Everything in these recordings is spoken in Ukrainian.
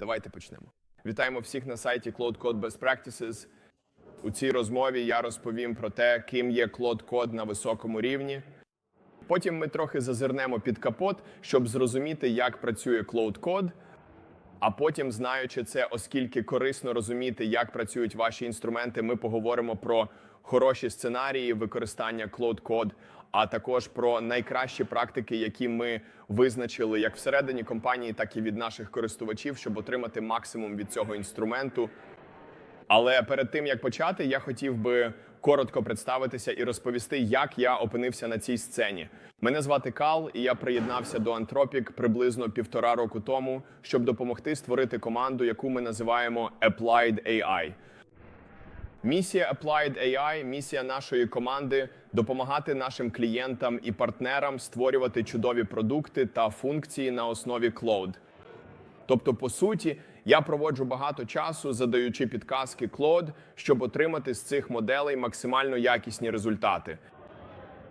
Давайте почнемо. Вітаємо всіх на сайті Cloud Code Best Practices. У цій розмові я розповім про те, ким є Cloud Code на високому рівні. Потім ми трохи зазирнемо під капот, щоб зрозуміти, як працює Cloud Code. А потім, знаючи це, оскільки корисно розуміти, як працюють ваші інструменти, ми поговоримо про хороші сценарії використання Cloud Code, а також про найкращі практики, які ми визначили як всередині компанії, так і від наших користувачів, щоб отримати максимум від цього інструменту. Але перед тим як почати, я хотів би коротко представитися і розповісти, як я опинився на цій сцені. Мене звати Кал, і я приєднався до Anthropic приблизно півтора року тому, щоб допомогти створити команду, яку ми називаємо Applied AI. Місія Applied AI, місія нашої команди допомагати нашим клієнтам і партнерам створювати чудові продукти та функції на основі Cloud. Тобто, по суті, я проводжу багато часу, задаючи підказки Cloud, щоб отримати з цих моделей максимально якісні результати.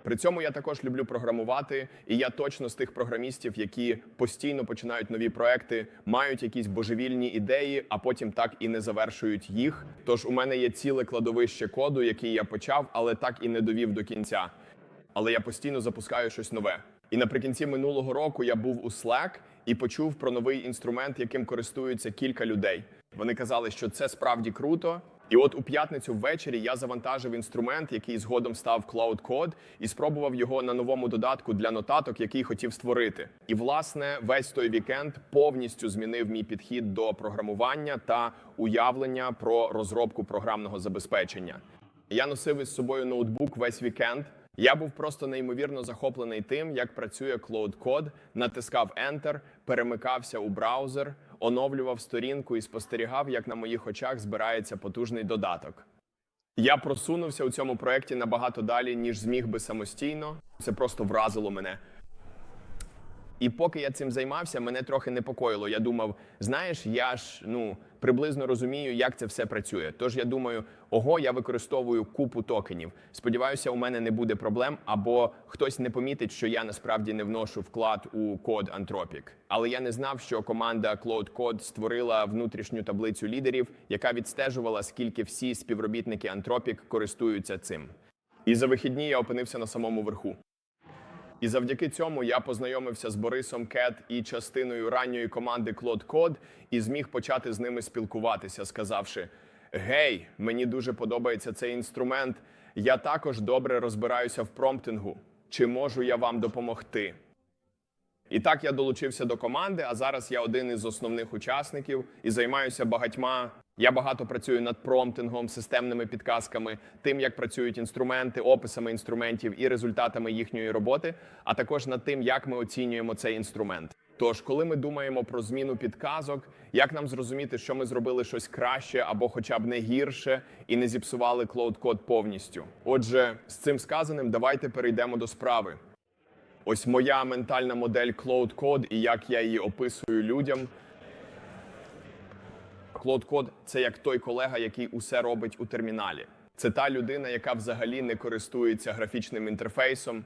При цьому я також люблю програмувати, і я точно з тих програмістів, які постійно починають нові проекти, мають якісь божевільні ідеї, а потім так і не завершують їх. Тож у мене є ціле кладовище коду, який я почав, але так і не довів до кінця. Але я постійно запускаю щось нове. І наприкінці минулого року я був у Slack і почув про новий інструмент, яким користуються кілька людей. Вони казали, що це справді круто. І от у п'ятницю ввечері я завантажив інструмент, який згодом став Cloud Code, і спробував його на новому додатку для нотаток, який хотів створити. І власне весь той вікенд повністю змінив мій підхід до програмування та уявлення про розробку програмного забезпечення. Я носив із собою ноутбук весь вікенд. Я був просто неймовірно захоплений тим, як працює Cloud Code, натискав Enter, перемикався у браузер, оновлював сторінку і спостерігав, як на моїх очах збирається потужний додаток. Я просунувся у цьому проєкті набагато далі, ніж зміг би самостійно. Це просто вразило мене. І поки я цим займався, мене трохи непокоїло. Я думав, знаєш, я ж ну приблизно розумію, як це все працює. Тож я думаю, ого, я використовую купу токенів. Сподіваюся, у мене не буде проблем, або хтось не помітить, що я насправді не вношу вклад у код Anthropic. Але я не знав, що команда Cloud Code створила внутрішню таблицю лідерів, яка відстежувала, скільки всі співробітники Anthropic користуються цим. І за вихідні я опинився на самому верху. І завдяки цьому я познайомився з Борисом Кет і частиною ранньої команди Cloud Code і зміг почати з ними спілкуватися, сказавши: Гей, мені дуже подобається цей інструмент. Я також добре розбираюся в промптингу. Чи можу я вам допомогти? І так я долучився до команди, а зараз я один із основних учасників і займаюся багатьма. Я багато працюю над промптингом, системними підказками, тим, як працюють інструменти, описами інструментів і результатами їхньої роботи, а також над тим, як ми оцінюємо цей інструмент. Тож, коли ми думаємо про зміну підказок, як нам зрозуміти, що ми зробили щось краще або хоча б не гірше, і не зіпсували Code повністю. Отже, з цим сказаним, давайте перейдемо до справи. Ось моя ментальна модель Code і як я її описую людям. Cloud Code – це як той колега, який усе робить у терміналі. Це та людина, яка взагалі не користується графічним інтерфейсом.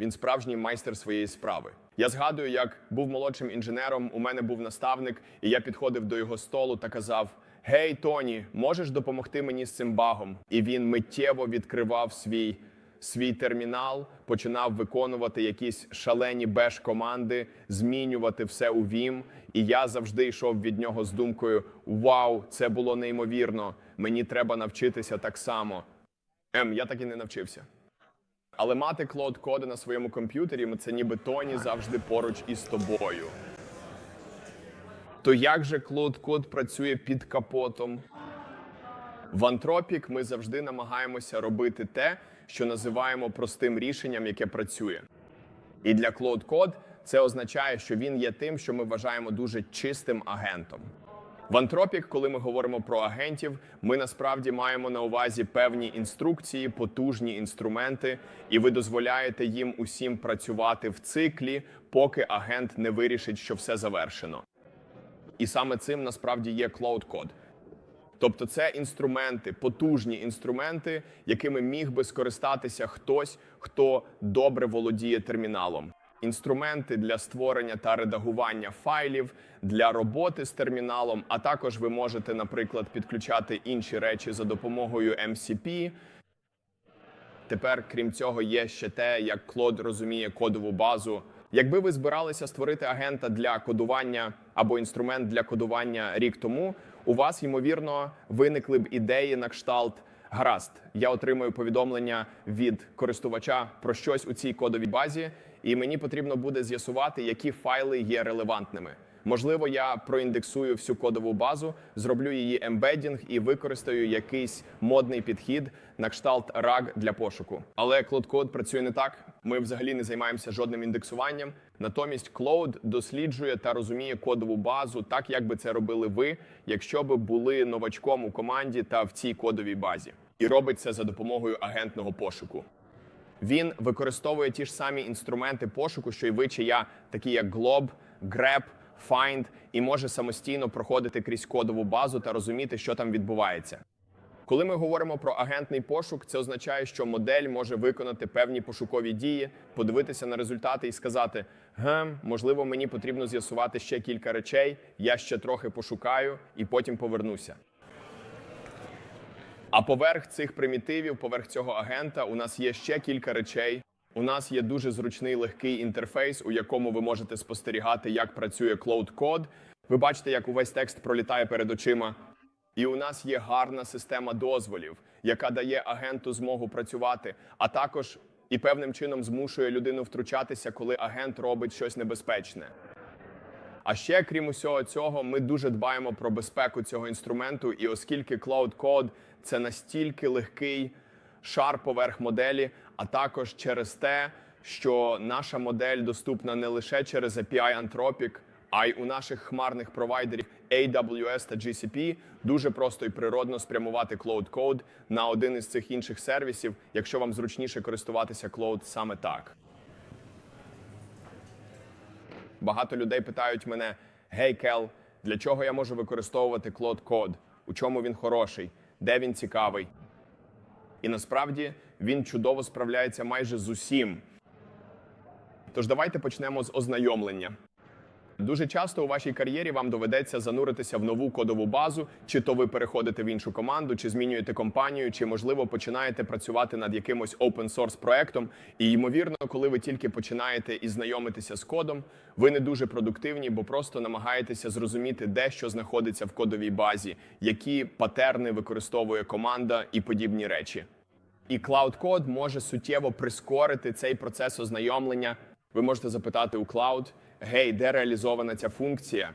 Він справжній майстер своєї справи. Я згадую, як був молодшим інженером, у мене був наставник, і я підходив до його столу та казав: Гей, Тоні, можеш допомогти мені з цим багом? І він миттєво відкривав свій свій термінал, починав виконувати якісь шалені беш команди, змінювати все у Vim. І я завжди йшов від нього з думкою: Вау, це було неймовірно! Мені треба навчитися так само. Ем, я так і не навчився. Але мати Cloud коди на своєму комп'ютері це ніби Тоні завжди поруч із тобою. То як же Cloud Code працює під капотом? В Anthropic ми завжди намагаємося робити те, що називаємо простим рішенням, яке працює. І для Cloud Code це означає, що він є тим, що ми вважаємо дуже чистим агентом. В Anthropic, коли ми говоримо про агентів, ми насправді маємо на увазі певні інструкції, потужні інструменти, і ви дозволяєте їм усім працювати в циклі, поки агент не вирішить, що все завершено. І саме цим насправді є Cloud Code. Тобто це інструменти, потужні інструменти, якими міг би скористатися хтось, хто добре володіє терміналом. інструменти для створення та редагування файлів, для роботи з терміналом. А також ви можете, наприклад, підключати інші речі за допомогою MCP. Тепер, крім цього, є ще те, як Клод розуміє кодову базу. Якби ви збиралися створити агента для кодування або інструмент для кодування рік тому, у вас ймовірно виникли б ідеї на кшталт. Гаразд, я отримую повідомлення від користувача про щось у цій кодовій базі, і мені потрібно буде з'ясувати, які файли є релевантними. Можливо, я проіндексую всю кодову базу, зроблю її ембедінг і використаю якийсь модний підхід на кшталт RAG для пошуку. Але Cloud Code працює не так. Ми взагалі не займаємося жодним індексуванням. Натомість Cloud досліджує та розуміє кодову базу, так як би це робили ви, якщо б були новачком у команді та в цій кодовій базі, і робить це за допомогою агентного пошуку. Він використовує ті ж самі інструменти пошуку, що й ви чи я, такі як Glob, Grep, Find, і може самостійно проходити крізь кодову базу та розуміти, що там відбувається. Коли ми говоримо про агентний пошук, це означає, що модель може виконати певні пошукові дії, подивитися на результати і сказати: гем, можливо, мені потрібно з'ясувати ще кілька речей, я ще трохи пошукаю і потім повернуся. А поверх цих примітивів, поверх цього агента, у нас є ще кілька речей. У нас є дуже зручний легкий інтерфейс, у якому ви можете спостерігати, як працює Cloud Code. Ви бачите, як увесь текст пролітає перед очима. І у нас є гарна система дозволів, яка дає агенту змогу працювати, а також і певним чином змушує людину втручатися, коли агент робить щось небезпечне. А ще, крім усього цього, ми дуже дбаємо про безпеку цього інструменту, і оскільки Cloud Code – це настільки легкий шар поверх моделі, а також через те, що наша модель доступна не лише через API Anthropic, а й у наших хмарних провайдерів AWS та GCP дуже просто і природно спрямувати Cloud Code на один із цих інших сервісів, якщо вам зручніше користуватися Cloud саме так. Багато людей питають мене: Гей, Кел, для чого я можу використовувати Cloud Code? У чому він хороший? Де він цікавий? І насправді він чудово справляється майже з усім. Тож давайте почнемо з ознайомлення. Дуже часто у вашій кар'єрі вам доведеться зануритися в нову кодову базу, чи то ви переходите в іншу команду, чи змінюєте компанію, чи можливо починаєте працювати над якимось open source проектом. І ймовірно, коли ви тільки починаєте і знайомитися з кодом, ви не дуже продуктивні, бо просто намагаєтеся зрозуміти, де що знаходиться в кодовій базі, які патерни використовує команда і подібні речі. І Cloud Code може суттєво прискорити цей процес ознайомлення. Ви можете запитати у Cloud, гей, де реалізована ця функція?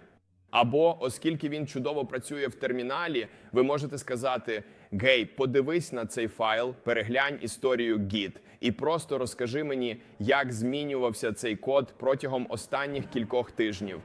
Або, оскільки він чудово працює в терміналі, ви можете сказати: Гей, подивись на цей файл, переглянь історію Git і просто розкажи мені, як змінювався цей код протягом останніх кількох тижнів.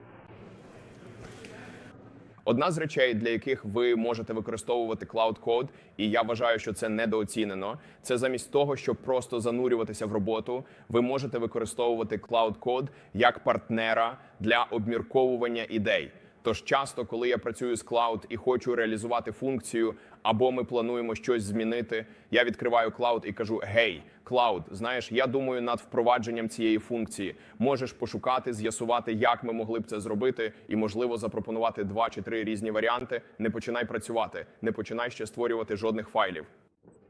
Одна з речей, для яких ви можете використовувати Code, і я вважаю, що це недооцінено. Це замість того, щоб просто занурюватися в роботу, ви можете використовувати Cloud Code як партнера для обмірковування ідей. Тож часто, коли я працюю з Cloud і хочу реалізувати функцію, або ми плануємо щось змінити, я відкриваю Cloud і кажу: Гей, Cloud, знаєш, я думаю над впровадженням цієї функції. Можеш пошукати, з'ясувати, як ми могли б це зробити, і можливо запропонувати два чи три різні варіанти. Не починай працювати, не починай ще створювати жодних файлів.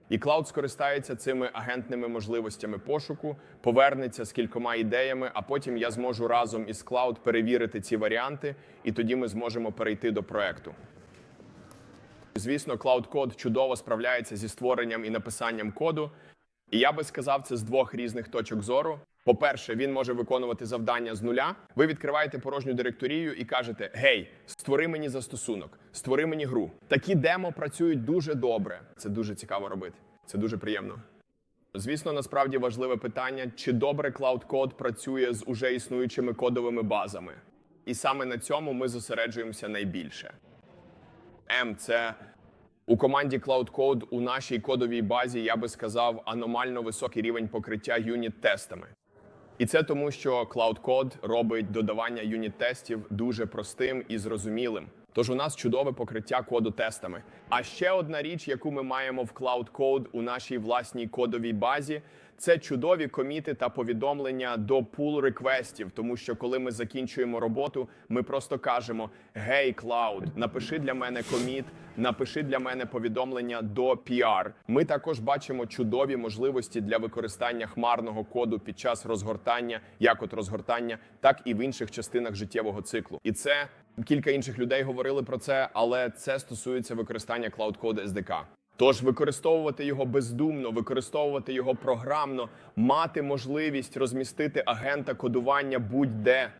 І Клауд скористається цими агентними можливостями пошуку, повернеться з кількома ідеями, а потім я зможу разом із Клауд перевірити ці варіанти, і тоді ми зможемо перейти до проекту. Звісно, Cloud Code чудово справляється зі створенням і написанням коду. І я би сказав це з двох різних точок зору. По-перше, він може виконувати завдання з нуля. Ви відкриваєте порожню директорію і кажете: Гей, створи мені застосунок, створи мені гру. Такі демо працюють дуже добре. Це дуже цікаво робити. Це дуже приємно. Звісно, насправді важливе питання, чи добре Code працює з уже існуючими кодовими базами. І саме на цьому ми зосереджуємося найбільше. М це у команді Cloud Code у нашій кодовій базі, я би сказав, аномально високий рівень покриття юніт-тестами. І це тому, що Cloud Code робить додавання юніт-тестів дуже простим і зрозумілим. Тож у нас чудове покриття коду тестами. А ще одна річ, яку ми маємо в Cloud Code у нашій власній кодовій базі, Це чудові коміти та повідомлення до пул реквестів, тому що коли ми закінчуємо роботу, ми просто кажемо: Гей, Cloud, напиши для мене коміт, напиши для мене повідомлення до PR. Ми також бачимо чудові можливості для використання хмарного коду під час розгортання, як от розгортання, так і в інших частинах життєвого циклу. І це кілька інших людей говорили про це, але це стосується використання Cloud Code SDK. Тож використовувати його бездумно, використовувати його програмно, мати можливість розмістити агента кодування будь-де.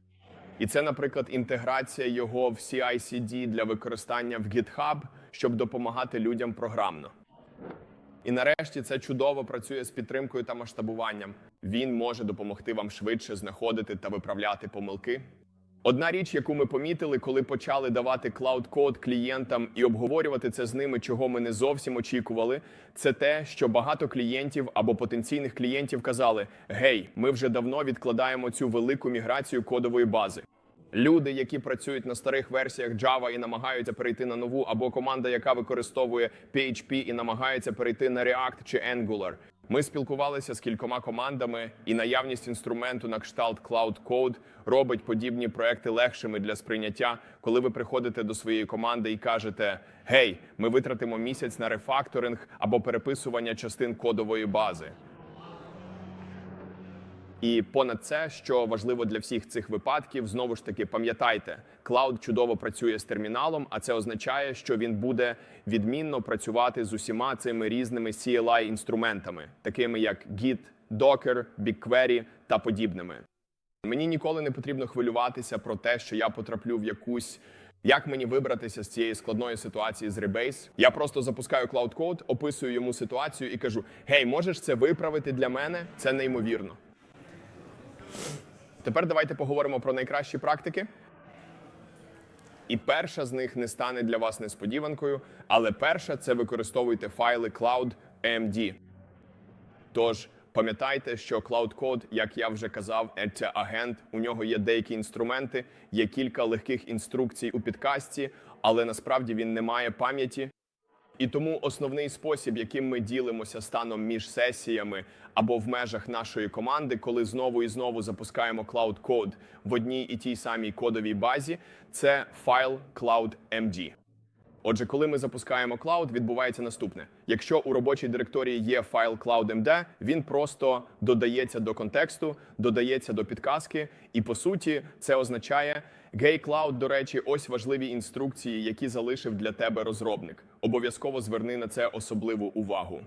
І це, наприклад, інтеграція його в CI/CD для використання в GitHub, щоб допомагати людям програмно. І нарешті це чудово працює з підтримкою та масштабуванням. Він може допомогти вам швидше знаходити та виправляти помилки. Одна річ, яку ми помітили, коли почали давати клауд-код клієнтам і обговорювати це з ними, чого ми не зовсім очікували, це те, що багато клієнтів або потенційних клієнтів казали: Гей, ми вже давно відкладаємо цю велику міграцію кодової бази. Люди, які працюють на старих версіях Java і намагаються перейти на нову, або команда, яка використовує PHP і намагається перейти на React чи Angular. Ми спілкувалися з кількома командами, і наявність інструменту на кшталт Cloud Code робить подібні проекти легшими для сприйняття, коли ви приходите до своєї команди і кажете: Гей, ми витратимо місяць на рефакторинг або переписування частин кодової бази. І понад це, що важливо для всіх цих випадків, знову ж таки пам'ятайте, клауд чудово працює з терміналом, а це означає, що він буде відмінно працювати з усіма цими різними CLI інструментами, такими як Git, Docker, BigQuery та подібними. Мені ніколи не потрібно хвилюватися про те, що я потраплю в якусь. Як мені вибратися з цієї складної ситуації з Rebase? Я просто запускаю Cloud Code, описую йому ситуацію і кажу: Гей, можеш це виправити для мене? Це неймовірно. Тепер давайте поговоримо про найкращі практики. І перша з них не стане для вас несподіванкою, але перша це використовуйте файли Cloud MD. Тож пам'ятайте, що Cloud Code, як я вже казав, це агент. У нього є деякі інструменти, є кілька легких інструкцій у підкасті, але насправді він не має пам'яті. І тому основний спосіб, яким ми ділимося станом між сесіями або в межах нашої команди, коли знову і знову запускаємо Cloud Code в одній і тій самій кодовій базі, це файл CloudMD. Отже, коли ми запускаємо Cloud, відбувається наступне: якщо у робочій директорії є файл CloudMD, він просто додається до контексту, додається до підказки, і по суті, це означає Гей Cloud, до речі, ось важливі інструкції, які залишив для тебе розробник. Обов'язково зверни на це особливу увагу.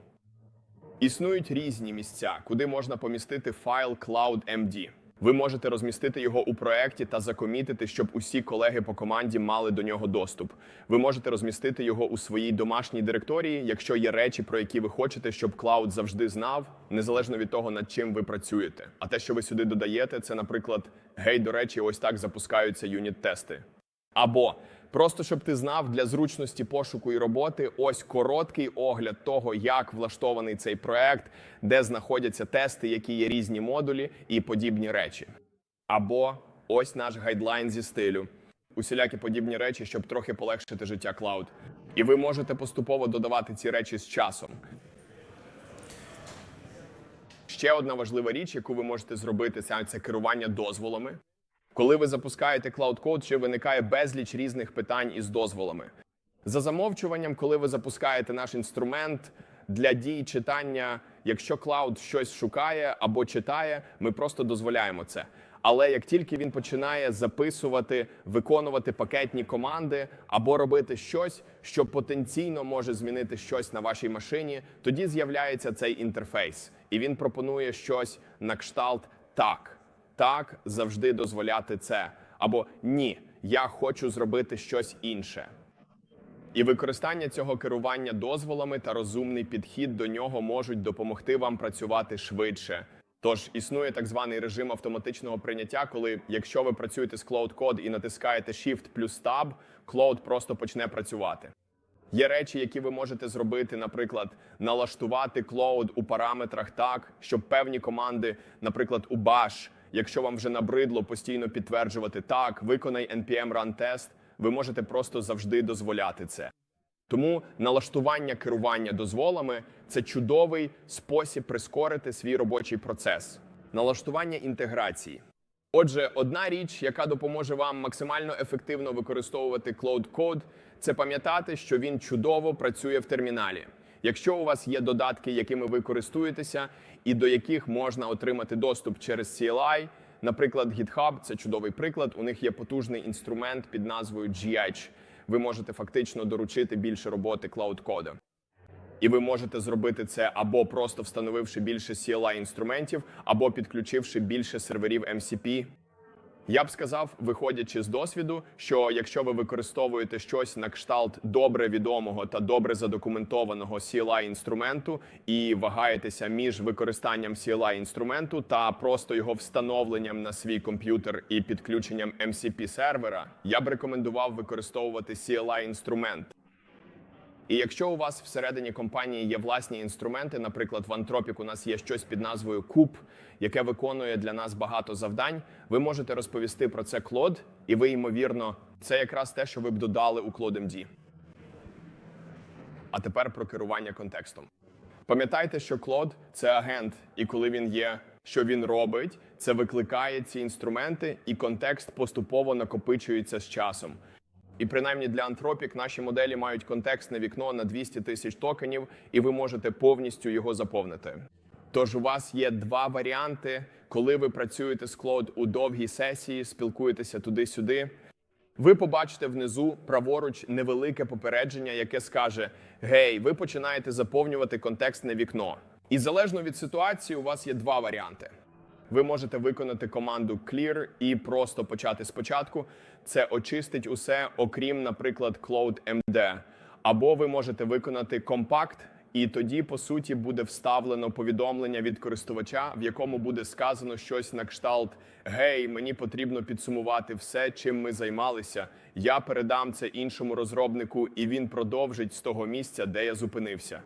Існують різні місця, куди можна помістити файл CloudMD. Ви можете розмістити його у проєкті та закомітити, щоб усі колеги по команді мали до нього доступ. Ви можете розмістити його у своїй домашній директорії, якщо є речі, про які ви хочете, щоб клауд завжди знав, незалежно від того, над чим ви працюєте. А те, що ви сюди додаєте, це, наприклад, гей, до речі, ось так запускаються юніт-тести. Або просто щоб ти знав для зручності пошуку і роботи, ось короткий огляд того, як влаштований цей проект, де знаходяться тести, які є різні модулі і подібні речі. Або ось наш гайдлайн зі стилю. Усілякі подібні речі, щоб трохи полегшити життя клауд. І ви можете поступово додавати ці речі з часом. Ще одна важлива річ, яку ви можете зробити, це, керування дозволами. Коли ви запускаєте Cloud Code, ще виникає безліч різних питань із дозволами. За замовчуванням, коли ви запускаєте наш інструмент для дій читання, якщо Cloud щось шукає або читає, ми просто дозволяємо це. Але як тільки він починає записувати, виконувати пакетні команди або робити щось, що потенційно може змінити щось на вашій машині, тоді з'являється цей інтерфейс, і він пропонує щось на кшталт так так завжди дозволяти це. Або ні, я хочу зробити щось інше. І використання цього керування дозволами та розумний підхід до нього можуть допомогти вам працювати швидше. Тож існує так званий режим автоматичного прийняття, коли якщо ви працюєте з Cloud Code і натискаєте Shift плюс Tab, Cloud просто почне працювати. Є речі, які ви можете зробити, наприклад, налаштувати Cloud у параметрах так, щоб певні команди, наприклад, у Bash, Якщо вам вже набридло постійно підтверджувати так, виконай npm run тест, ви можете просто завжди дозволяти це. Тому налаштування керування дозволами це чудовий спосіб прискорити свій робочий процес. Налаштування інтеграції. Отже, одна річ, яка допоможе вам максимально ефективно використовувати Cloud Code, це пам'ятати, що він чудово працює в терміналі. Якщо у вас є додатки, якими ви користуєтеся, і до яких можна отримати доступ через CLI, наприклад, GitHub це чудовий приклад. У них є потужний інструмент під назвою GH. Ви можете фактично доручити більше роботи Code. І ви можете зробити це або просто встановивши більше CLI інструментів, або підключивши більше серверів MCP. Я б сказав, виходячи з досвіду, що якщо ви використовуєте щось на кшталт добре відомого та добре задокументованого CLI інструменту і вагаєтеся між використанням CLI інструменту та просто його встановленням на свій комп'ютер і підключенням MCP сервера, я б рекомендував використовувати CLI інструмент. І якщо у вас всередині компанії є власні інструменти, наприклад, в Anthropic у нас є щось під назвою Куб, яке виконує для нас багато завдань, ви можете розповісти про це Клод, і ви, ймовірно, це якраз те, що ви б додали у CloudMD. А тепер про керування контекстом. Пам'ятайте, що Клод це агент, і коли він є, що він робить, це викликає ці інструменти, і контекст поступово накопичується з часом. І принаймні для Anthropic наші моделі мають контекстне вікно на 200 тисяч токенів, і ви можете повністю його заповнити. Тож у вас є два варіанти, коли ви працюєте з Cloud у довгій сесії, спілкуєтеся туди-сюди. Ви побачите внизу праворуч невелике попередження, яке скаже: Гей, ви починаєте заповнювати контекстне вікно. І залежно від ситуації, у вас є два варіанти. Ви можете виконати команду clear і просто почати спочатку. Це очистить усе, окрім, наприклад, Cloud MD. Або ви можете виконати compact, і тоді, по суті, буде вставлено повідомлення від користувача, в якому буде сказано щось на кшталт: Гей, мені потрібно підсумувати все, чим ми займалися. Я передам це іншому розробнику, і він продовжить з того місця, де я зупинився.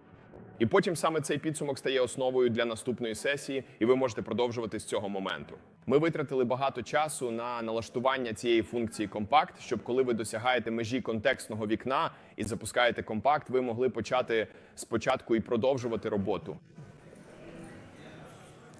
І потім саме цей підсумок стає основою для наступної сесії, і ви можете продовжувати з цього моменту. Ми витратили багато часу на налаштування цієї функції компакт, щоб коли ви досягаєте межі контекстного вікна і запускаєте компакт, ви могли почати спочатку і продовжувати роботу.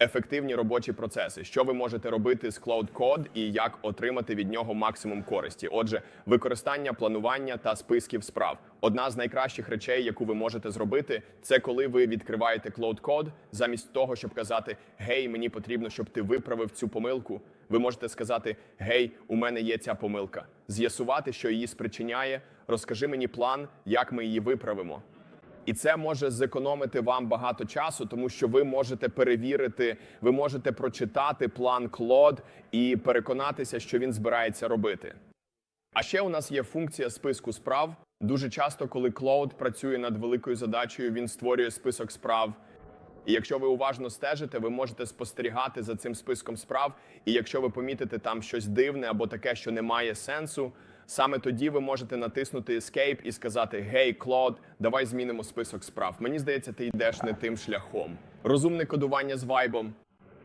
Ефективні робочі процеси, що ви можете робити з Cloud Code і як отримати від нього максимум користі. Отже, використання планування та списків справ. Одна з найкращих речей, яку ви можете зробити, це коли ви відкриваєте Cloud Code, замість того, щоб казати Гей, мені потрібно, щоб ти виправив цю помилку. Ви можете сказати Гей, у мене є ця помилка. З'ясувати, що її спричиняє. Розкажи мені план, як ми її виправимо. І це може зекономити вам багато часу, тому що ви можете перевірити, ви можете прочитати план Клод і переконатися, що він збирається робити. А ще у нас є функція списку справ. Дуже часто, коли Cloud працює над великою задачею, він створює список справ. І якщо ви уважно стежите, ви можете спостерігати за цим списком справ. І якщо ви помітите там щось дивне або таке, що не має сенсу, саме тоді ви можете натиснути Escape і сказати: Гей, Клод, давай змінимо список справ. Мені здається, ти йдеш не тим шляхом. Розумне кодування з вайбом.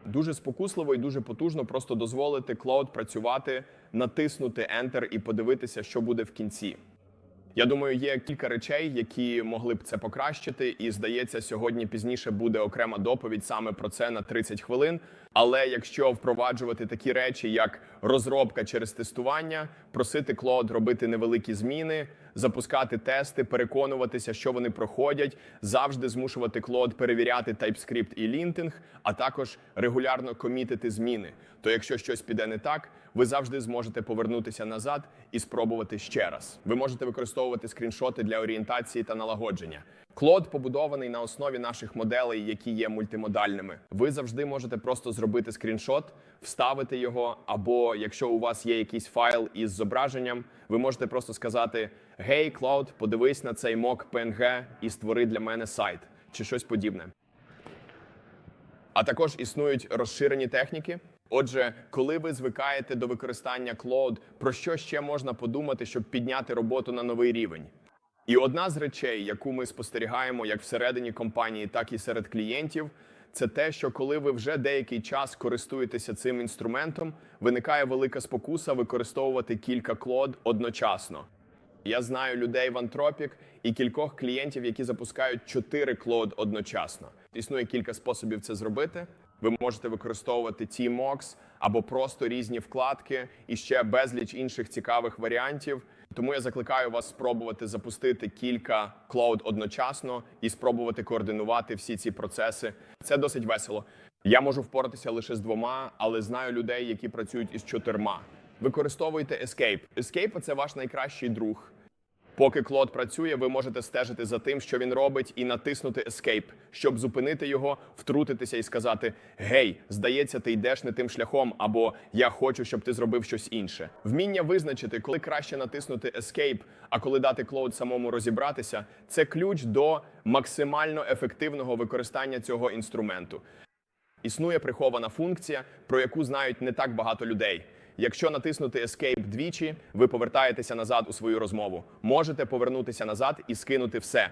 Дуже спокусливо і дуже потужно просто дозволити Клод працювати, натиснути Enter і подивитися, що буде в кінці. Я думаю, є кілька речей, які могли б це покращити, і здається, сьогодні пізніше буде окрема доповідь саме про це на 30 хвилин. Але якщо впроваджувати такі речі, як розробка через тестування, просити Клод робити невеликі зміни, запускати тести, переконуватися, що вони проходять, завжди змушувати Клод перевіряти TypeScript і лінтинг, а також регулярно комітити зміни. То якщо щось піде не так, ви завжди зможете повернутися назад і спробувати ще раз. Ви можете використовувати скріншоти для орієнтації та налагодження. Клод побудований на основі наших моделей, які є мультимодальними. Ви завжди можете просто зробити скріншот, вставити його, або якщо у вас є якийсь файл із зображенням, ви можете просто сказати: Гей, Клод, подивись на цей мок PNG і створи для мене сайт чи щось подібне. А також існують розширені техніки. Отже, коли ви звикаєте до використання Cloud, про що ще можна подумати, щоб підняти роботу на новий рівень? І одна з речей, яку ми спостерігаємо як всередині компанії, так і серед клієнтів, це те, що коли ви вже деякий час користуєтеся цим інструментом, виникає велика спокуса використовувати кілька клод одночасно. Я знаю людей в Anthropic і кількох клієнтів, які запускають чотири клоуд одночасно. Існує кілька способів це зробити. Ви можете використовувати TMOX або просто різні вкладки і ще безліч інших цікавих варіантів. Тому я закликаю вас спробувати запустити кілька клоуд одночасно і спробувати координувати всі ці процеси. Це досить весело. Я можу впоратися лише з двома, але знаю людей, які працюють із чотирма. Використовуйте Escape. Escape – це ваш найкращий друг. Поки Клод працює, ви можете стежити за тим, що він робить, і натиснути Escape, щоб зупинити його, втрутитися і сказати: Гей, здається, ти йдеш не тим шляхом, або я хочу, щоб ти зробив щось інше. Вміння визначити, коли краще натиснути Escape, а коли дати Клод самому розібратися, це ключ до максимально ефективного використання цього інструменту. Існує прихована функція, про яку знають не так багато людей. Якщо натиснути Escape двічі, ви повертаєтеся назад у свою розмову. Можете повернутися назад і скинути все.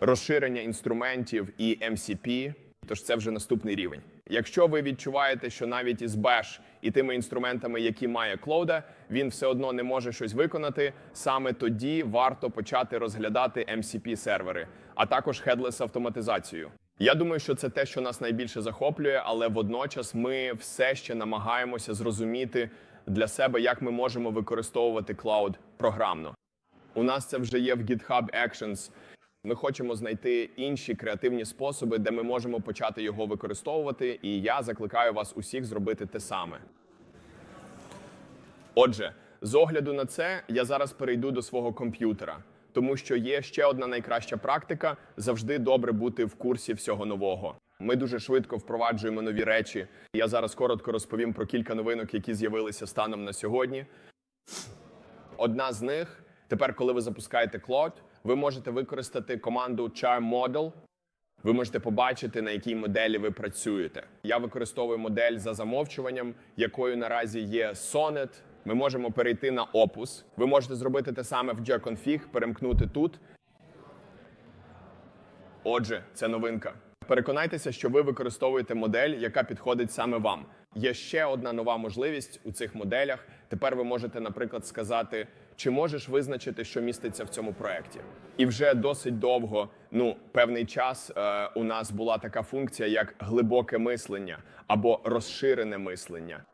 Розширення інструментів і MCP, тож це вже наступний рівень. Якщо ви відчуваєте, що навіть із Bash і тими інструментами, які має Клоуда, він все одно не може щось виконати, саме тоді варто почати розглядати MCP сервери, а також headless автоматизацію. Я думаю, що це те, що нас найбільше захоплює, але водночас ми все ще намагаємося зрозуміти для себе, як ми можемо використовувати клауд програмно. У нас це вже є в GitHub Actions. Ми хочемо знайти інші креативні способи, де ми можемо почати його використовувати, і я закликаю вас усіх зробити те саме. Отже, з огляду на це, я зараз перейду до свого комп'ютера, тому що є ще одна найкраща практика завжди добре бути в курсі всього нового. Ми дуже швидко впроваджуємо нові речі. Я зараз коротко розповім про кілька новинок, які з'явилися станом на сьогодні. Одна з них тепер, коли ви запускаєте Claude, ви можете використати команду Charm Model. Ви можете побачити, на якій моделі ви працюєте. Я використовую модель за замовчуванням, якою наразі є Sonnet. Ми можемо перейти на Opus. Ви можете зробити те саме в gconfig, перемкнути тут. Отже, це новинка. Переконайтеся, що ви використовуєте модель, яка підходить саме вам. Є ще одна нова можливість у цих моделях. Тепер ви можете, наприклад, сказати, чи можеш визначити, що міститься в цьому проєкті. І вже досить довго, ну певний час, е, у нас була така функція, як глибоке мислення або розширене мислення.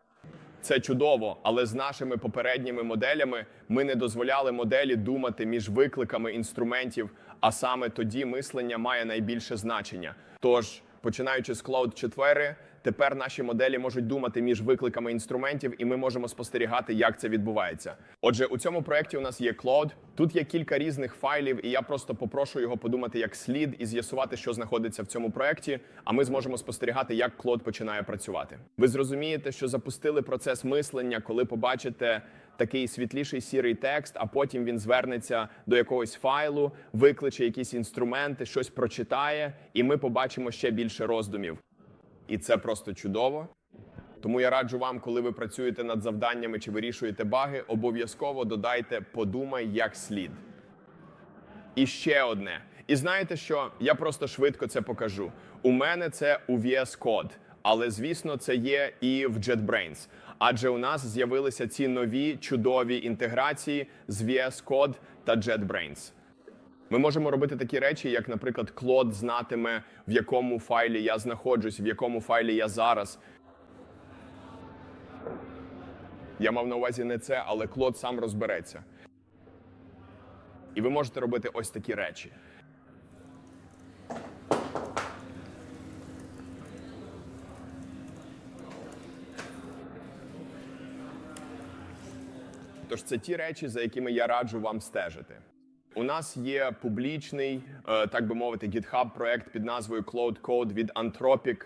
Це чудово, але з нашими попередніми моделями ми не дозволяли моделі думати між викликами інструментів, а саме тоді мислення має найбільше значення. Тож, починаючи з Cloud 4, тепер наші моделі можуть думати між викликами інструментів, і ми можемо спостерігати, як це відбувається. Отже, у цьому проєкті у нас є Cloud. Тут є кілька різних файлів, і я просто попрошу його подумати як слід і з'ясувати, що знаходиться в цьому проєкті. А ми зможемо спостерігати, як Claude починає працювати. Ви зрозумієте, що запустили процес мислення, коли побачите такий світліший сірий текст, а потім він звернеться до якогось файлу, викличе якісь інструменти, щось прочитає, і ми побачимо ще більше роздумів. І це просто чудово. Тому я раджу вам, коли ви працюєте над завданнями чи вирішуєте баги, обов'язково додайте подумай як слід. І ще одне. І знаєте що? Я просто швидко це покажу. У мене це у VS Code, але звісно, це є і в JetBrains. Адже у нас з'явилися ці нові чудові інтеграції з VS Code та JetBrains. Ми можемо робити такі речі, як, наприклад, Клод знатиме, в якому файлі я знаходжусь, в якому файлі я зараз. Я мав на увазі не це, але Клод сам розбереться. І ви можете робити ось такі речі. Тож це ті речі, за якими я раджу вам стежити. У нас є публічний, е, так би мовити, GitHub проект під назвою Cloud Code від Anthropic.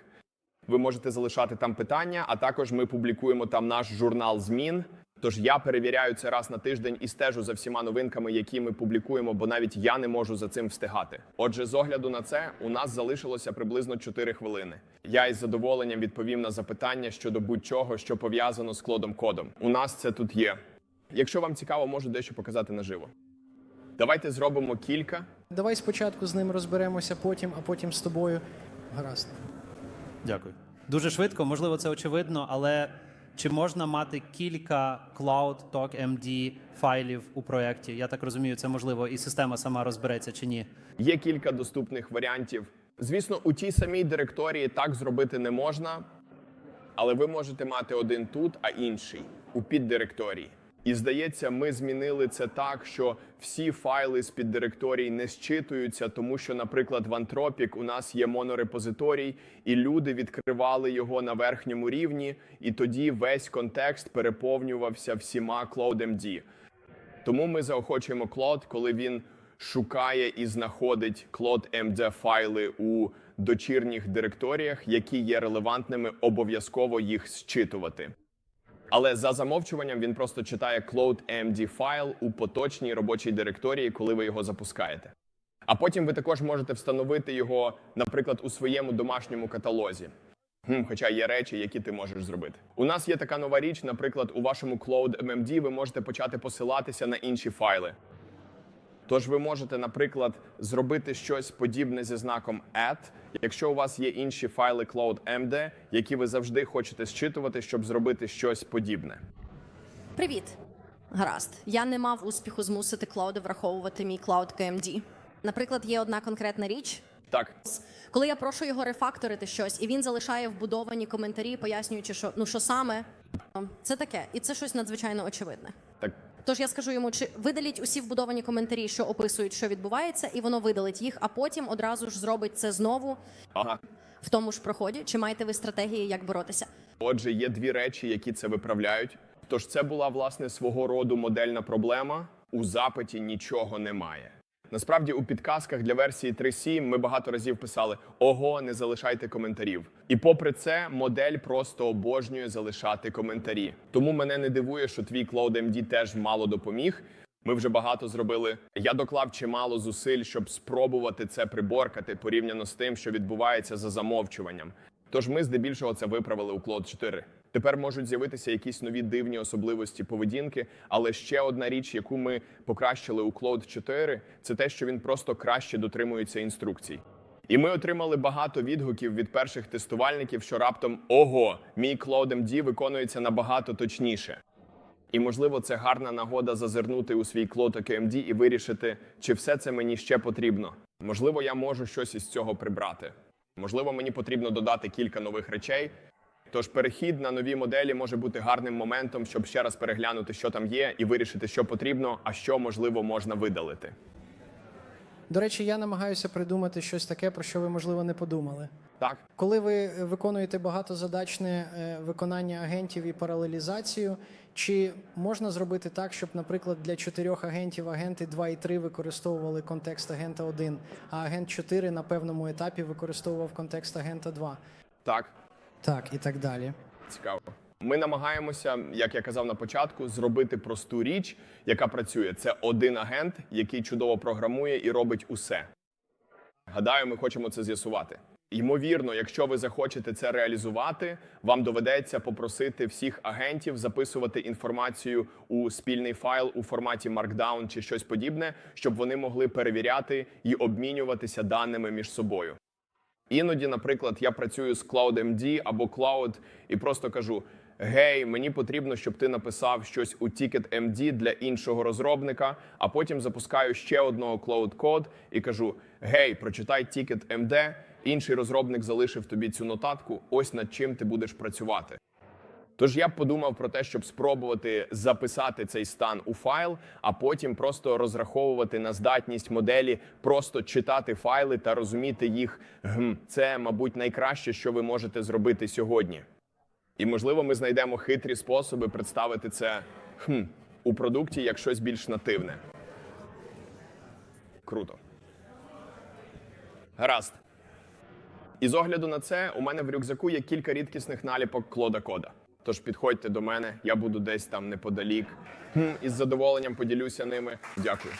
Ви можете залишати там питання, а також ми публікуємо там наш журнал змін. Тож я перевіряю це раз на тиждень і стежу за всіма новинками, які ми публікуємо, бо навіть я не можу за цим встигати. Отже, з огляду на це, у нас залишилося приблизно 4 хвилини. Я із задоволенням відповім на запитання щодо будь-чого, що пов'язано з клодом кодом. У нас це тут є. Якщо вам цікаво, можу дещо показати наживо. Давайте зробимо кілька. Давай спочатку з ним розберемося, потім, а потім з тобою. Гаразд. Дякую. Дуже швидко, можливо, це очевидно, але Чи можна мати кілька Cloud Talk MD файлів у проєкті? Я так розумію, це можливо, і система сама розбереться чи ні. Є кілька доступних варіантів. Звісно, у тій самій директорії так зробити не можна, але ви можете мати один тут, а інший у піддиректорії. І здається, ми змінили це так, що всі файли з піддиректорій не зчитуються, тому що, наприклад, в Anthropic у нас є монорепозиторій, і люди відкривали його на верхньому рівні, і тоді весь контекст переповнювався всіма CloudMD. Тому ми заохочуємо Claude, коли він шукає і знаходить Claude MD файли у дочірніх директоріях, які є релевантними, обов'язково їх зчитувати. Але за замовчуванням він просто читає Cloud MD файл у поточній робочій директорії, коли ви його запускаєте. А потім ви також можете встановити його, наприклад, у своєму домашньому каталозі. Хм, хоча є речі, які ти можеш зробити. У нас є така нова річ, наприклад, у вашому Cloud MMD ви можете почати посилатися на інші файли. Тож ви можете, наприклад, зробити щось подібне зі знаком add, якщо у вас є інші файли Cloud MD, які ви завжди хочете зчитувати, щоб зробити щось подібне. Привіт. Гаразд. Я не мав успіху змусити клауди враховувати мій Cloud KMD. Наприклад, є одна конкретна річ. Так, Коли я прошу його рефакторити щось, і він залишає вбудовані коментарі, пояснюючи, що ну що саме це таке, і це щось надзвичайно очевидне. так, Тож я скажу йому, чи видаліть усі вбудовані коментарі, що описують, що відбувається, і воно видалить їх, а потім одразу ж зробить це знову ага. в тому ж проході. Чи маєте ви стратегії, як боротися? Отже, є дві речі, які це виправляють. Тож це була власне свого роду модельна проблема. У запиті нічого немає. Насправді, у підказках для версії 3.7 ми багато разів писали: Ого, не залишайте коментарів. І попри це, модель просто обожнює залишати коментарі. Тому мене не дивує, що твій CloudMD теж мало допоміг. Ми вже багато зробили. Я доклав чимало зусиль, щоб спробувати це приборкати порівняно з тим, що відбувається за замовчуванням. Тож ми здебільшого це виправили у Claude 4. Тепер можуть з'явитися якісь нові дивні особливості поведінки, але ще одна річ, яку ми покращили у Claude 4, це те, що він просто краще дотримується інструкцій. І ми отримали багато відгуків від перших тестувальників, що раптом ого, мій Claude MD виконується набагато точніше. І можливо, це гарна нагода зазирнути у свій Claude KMD і вирішити, чи все це мені ще потрібно. Можливо, я можу щось із цього прибрати. Можливо, мені потрібно додати кілька нових речей. Тож перехід на нові моделі може бути гарним моментом, щоб ще раз переглянути, що там є, і вирішити, що потрібно, а що можливо можна видалити. До речі, я намагаюся придумати щось таке, про що ви, можливо, не подумали. Так, Коли ви виконуєте багатозадачне е, виконання агентів і паралелізацію, чи можна зробити так, щоб, наприклад, для чотирьох агентів агенти 2 і 3 використовували контекст агента 1, а агент 4 на певному етапі використовував контекст агента 2? так, Так, і так далі. цікаво. Ми намагаємося, як я казав на початку, зробити просту річ, яка працює. Це один агент, який чудово програмує і робить усе. Гадаю, ми хочемо це з'ясувати. Ймовірно, якщо ви захочете це реалізувати, вам доведеться попросити всіх агентів записувати інформацію у спільний файл у форматі Markdown чи щось подібне, щоб вони могли перевіряти і обмінюватися даними між собою. Іноді, наприклад, я працюю з CloudMD або Cloud і просто кажу: Гей, мені потрібно, щоб ти написав щось у TicketMD для іншого розробника, а потім запускаю ще одного Cloud Code і кажу: Гей, прочитай TicketMD, інший розробник залишив тобі цю нотатку. Ось над чим ти будеш працювати. Тож я б подумав про те, щоб спробувати записати цей стан у файл, а потім просто розраховувати на здатність моделі, просто читати файли та розуміти їх. Це, мабуть, найкраще, що ви можете зробити сьогодні. І можливо, ми знайдемо хитрі способи представити це хм, у продукті як щось більш нативне. Круто. Гаразд. І з огляду на це, у мене в рюкзаку є кілька рідкісних наліпок Клода Кода. Тож підходьте до мене, я буду десь там неподалік. Із задоволенням поділюся ними. Дякую.